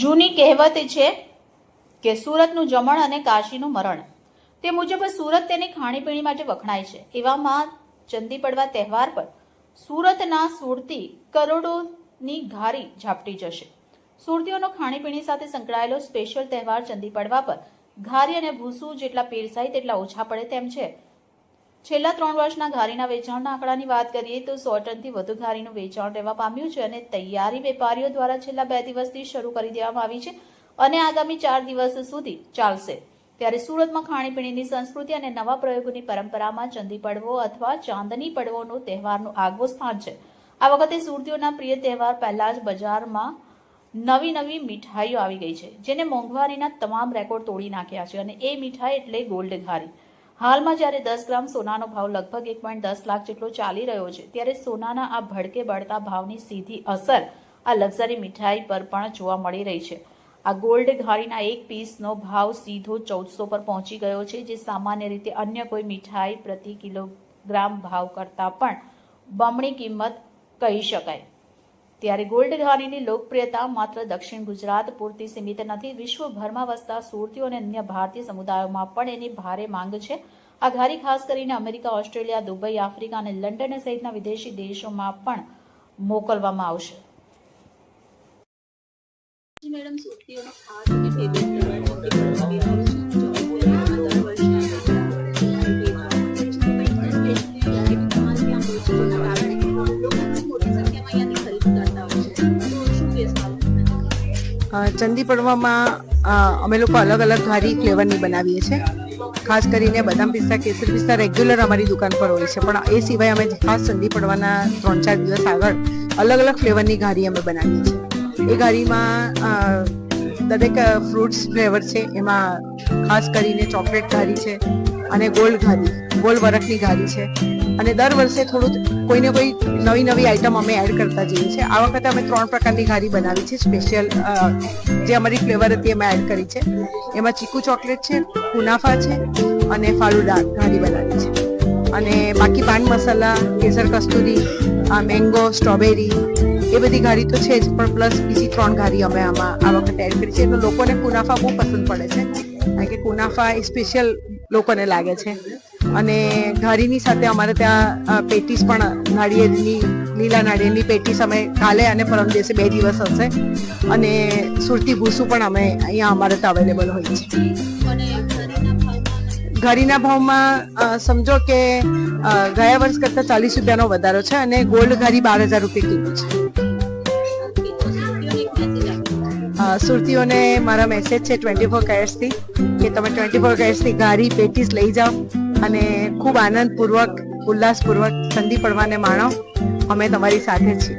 જૂની કહેવત છે કે સુરતનું જમણ અને કાશીનું મરણ. તે મુજબ સુરત તેની ખાણીપીણી માટે વખણાય છે. એવામાં ચંદી પડવા તહેવાર પર સુરતના સુરતી કરોડોની ઘારી ઝાપટી જશે. સુરતીઓનો ખાણીપીણી સાથે સંકળાયેલો સ્પેશિયલ તહેવાર ચંદી પડવા પર ઘારી અને ભૂસું જેટલા પીરસાય તેટલા ઓછા પડે તેમ છે. છેલ્લા ત્રણ વર્ષના ઘારીના વેચાણના આંકડાની વાત કરીએ તો સો ટનથી વધુ ઘારીનું વેચાણ રહેવા પામ્યું છે અને તૈયારી વેપારીઓ દ્વારા છેલ્લા બે દિવસથી શરૂ કરી દેવામાં આવી છે અને આગામી ચાર દિવસ સુધી ચાલશે. ત્યારે સુરતમાં ખાણીપીણીની સંસ્કૃતિ અને નવા પ્રયોગોની પરંપરામાં ચંદી પડવો અથવા ચાંદની પડવોનો તહેવારનું આગવું સ્થાન છે. આ વખતે સુરતીઓના પ્રિય તહેવાર પહેલા જ બજારમાં નવી નવી મીઠાઈઓ આવી ગઈ છે, જેને મોંઘવારીના તમામ રેકોર્ડ તોડી નાખ્યા છે અને એ મીઠાઈ એટલે ગોલ્ડ ઘારી. હાલમાં જ્યારે દસ ગ્રામ સોનાનો ભાવ લગભગ એક પોઈન્ટ દસ લાખ જેટલો ચાલી રહ્યો છે, ત્યારે સોનાના આ ભડકે બળતા ભાવની સીધી અસર આ લક્ઝરી મીઠાઈ પર પણ જોવા મળી રહી છે. આ ગોલ્ડ ઘારીના એક પીસનો ભાવ સીધો ચૌદસો પર પહોંચી ગયો છે, જે સામાન્ય રીતે અન્ય કોઈ મીઠાઈ પ્રતિ કિલોગ્રામ ભાવ કરતાં પણ બમણી કિંમત કહી શકાય. ત્યારે ગોલ્ડ ઘારીની લોકપ્રિયતા માત્ર દક્ષિણ ગુજરાત પૂરતી સીમિત નથી, વિશ્વભરમાં વસતા સુરતીઓ અને અન્ય ભારતીય સમુદાયોમાં પણ એની ભારે માંગ છે. આ ઘારી ખાસ કરીને અમેરિકા, ઓસ્ટ્રેલિયા, દુબઈ, આફ્રિકા અને લંડન સહિતના વિદેશી દેશોમાં પણ મોકલવામાં આવશે. મેડમ, સુરતીઓનો ખાસ ચંદી પડવામાં અમે લોકો અલગ અલગ ઘારી ફ્લેવરની બનાવીએ છીએ. ખાસ કરીને બદામ પિસ્તા, કેસર પિસ્તા રેગ્યુલર અમારી દુકાન પર હોય છે. પણ એ સિવાય અમે ખાસ ચંદી પડવાના ત્રણ ચાર દિવસ આગળ અલગ અલગ ફ્લેવરની ઘારી અમે બનાવીએ છીએ. એ ઘારીમાં દરેક ફ્રૂટ્સ ફ્લેવર છે. એમાં ખાસ કરીને ચોકલેટ ઘારી છે અને ગોલ્ડ ઘારી. ગોલ્ડ વરખની ઘારી છે. અને દર વર્ષે થોડું કોઈને કોઈ નવી નવી આઈટમ અમે એડ કરતા જઈએ છીએ. આ વખતે અમે ત્રણ પ્રકારની ઘારી બનાવી છે. સ્પેશિયલ જે અમારી ફ્લેવર હતી એમાં એડ કરી છે. એમાં ચીકુ ચોકલેટ છે, કુનાફા છે અને ફાલુડા ઘારી બનાવી છે. અને બાકી પાન મસાલા, કેસર કસ્તુરી મેંગો સ્ટ્રોબેરી એ બધી ઘારી તો છે જ, પણ પ્લસ બીજી ત્રણ ઘારી અમે આમાં આ વખતે એડ કરી છે. તો લોકોને કુનાફા બહુ પસંદ પડે છે. કારણ કે કુનાફા એ સ્પેશિયલ લોકોને લાગે છે. અને ઘારીની સાથે અમારે ત્યાં પેટીસ પણ નાળિયેરની, લીલા નાળિયેરની પેટીસ અમે કાલે અને પરમ દિવસે બે દિવસ હશે. અને સુરતી ભૂસું પણ અમે અહીંયા અમારે ત્યાં અવેલેબલ હોય છે. ઘરેના ભાવમાં સમજો કે ગયા વર્ષ કરતાં ચાલીસ રૂપિયાનો વધારો છે અને ગોલ્ડ ઘારી બાર હજાર રૂપિયા કિલો છે. સુરતીઓને મારા મેસેજ છે ટ્વેન્ટી ફોર કેરેટ્સથી કે તમે ટ્વેન્ટી ફોર કેરેટ્સથી ઘારી, પેટીસ લઈ જાઓ. અને ખૂબ આનંદપૂર્વક ઉલ્લાસપૂર્વક ઠંડી પડવાને માણો અમે તમારી સાથે છીએ.